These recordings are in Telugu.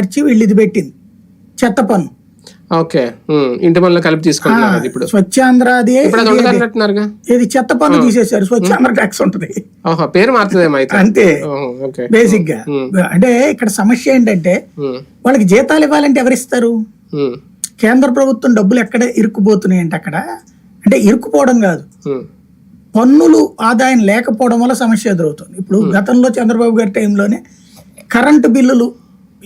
మార్చి వీళ్ళు ఇది పెట్టింది. చెత్త పన్ను. ఓకే. ఇంటి పనులు కలిపి తీసుకుంటున్నారు ఇప్పుడు. స్వచ్ఛాంధ్రది ఇప్పుడు అది ఇది చెత్త పన్ను తీసేశారు. స్వచ్ఛాంధ్ర ట్యాక్స్ ఉంటది. పేరు మారుతుందేమో అంతే. బేసిక్గా అంటే ఇక్కడ సమస్య ఏంటంటే వాళ్ళకి జీతాలు ఇవ్వాలంటే ఎవరిస్తారు? కేంద్ర ప్రభుత్వం డబ్బులు ఎక్కడ ఇరుక్కుపోతున్నాయి అంటే అక్కడ? అంటే ఇరుక్కుపోవడం కాదు. పన్నులు ఆదాయం లేకపోవడం వల్ల సమస్య ఎదురవుతుంది. ఇప్పుడు గతంలో చంద్రబాబు గారి టైంలోనే కరెంటు బిల్లులు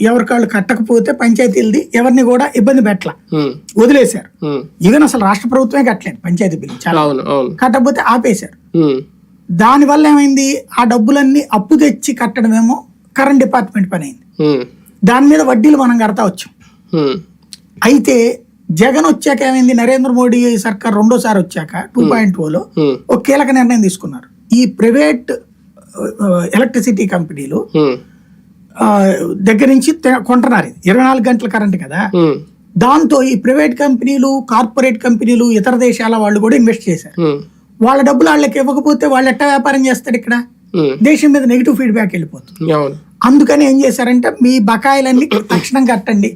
ఎవరికాళ్ళు కట్టకపోతే పంచాయతీలది ఎవరిని కూడా ఇబ్బంది పెట్టల. వదిలేశారు. ఈవెన్ అసలు రాష్ట్ర ప్రభుత్వమే కట్టలేదు పంచాయతీ బిల్లు చాలా. కట్టకపోతే ఆపేశారు. ఉమ్, దానివల్ల ఏమైంది? ఆ డబ్బులన్నీ అప్పు తెచ్చి కట్టడమేమో కరెంట్ డిపార్ట్మెంట్ పని అయింది. దాని మీద వడ్డీలు మనం కడతా వచ్చాం. అయితే జగన్ వచ్చాక ఏమైంది? నరేంద్ర మోడీ సర్కార్ రెండోసారి వచ్చాక టూ పాయింట్ ఓలో ఒక కీలక నిర్ణయం తీసుకున్నారు. ఈ ప్రైవేట్ ఎలక్ట్రిసిటీ కంపెనీలు దగ్గర నుంచి కొంటున్నారు. ఇరవై నాలుగు గంటల కరెంట్ కదా. దాంతో ఈ ప్రైవేట్ కంపెనీలు కార్పొరేట్ కంపెనీలు ఇతర దేశాల వాళ్ళు కూడా ఇన్వెస్ట్ చేశారు. వాళ్ళ డబ్బులు వాళ్ళకి ఇవ్వకపోతే వాళ్ళు ఎట్టా వ్యాపారం చేస్తారు ఇక్కడ? దేశం మీద నెగిటివ్ ఫీడ్బ్యాక్ వెళ్ళిపోతుంది. అందుకని ఏం చేశారంటే మీ బకాయిలన్నీ తక్షణం కట్టండి.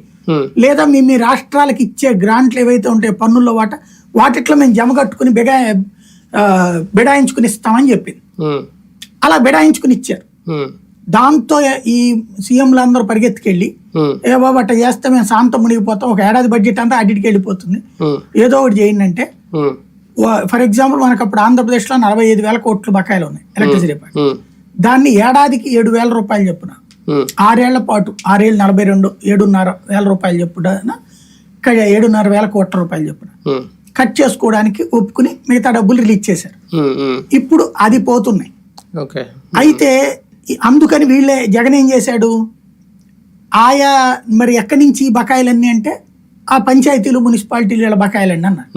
లేదా మీ మీ రాష్ట్రాలకు ఇచ్చే గ్రాంట్లు ఏవైతే ఉంటాయో పన్నుల్లో వాట వాటిట్లో మేము జమ కట్టుకుని బిగా బిడాయించుకుని ఇస్తామని చెప్పింది. అలా బిడాయించుకుని ఇచ్చారు. దాంతో ఈ సీఎంలు అందరూ పరిగెత్తుకెళ్ళి ఏ బాబు అట్లా చేస్తే మేము శాంతం మునిగిపోతాం ఒక ఏడాది బడ్జెట్ అంతా అడిటికి వెళ్ళిపోతుంది. ఏదో ఒకటి చేయండి అంటే ఫర్ ఎగ్జాంపుల్ మనకు అప్పుడు ఆంధ్రప్రదేశ్లో నలభై ఐదు వేల కోట్లు బకాయిలు ఉన్నాయి ఎలక్ట్రిసిటీ దాన్ని ఏడాదికి ఏడు వేల రూపాయలు చెప్పున ఆరేళ్ళ పాటు ఆరేళ్ళు నలభై రెండు ఏడున్నర వేల రూపాయలు చెప్పున ఏడున్నర వేల కోట్ల రూపాయలు చెప్పున. కట్ చేసుకోవడానికి ఒప్పుకుని మిగతా డబ్బులు రిలీజ్ చేశారు. ఇప్పుడు అది పోతున్నాయి. అయితే అందుకని వీళ్ళే జగన్ ఏం చేశాడు? ఆయా మరి ఎక్కడి నుంచి బకాయిలన్నీ అంటే ఆ పంచాయతీలు మున్సిపాలిటీలు వీళ్ళ బకాయిలు అన్నారు.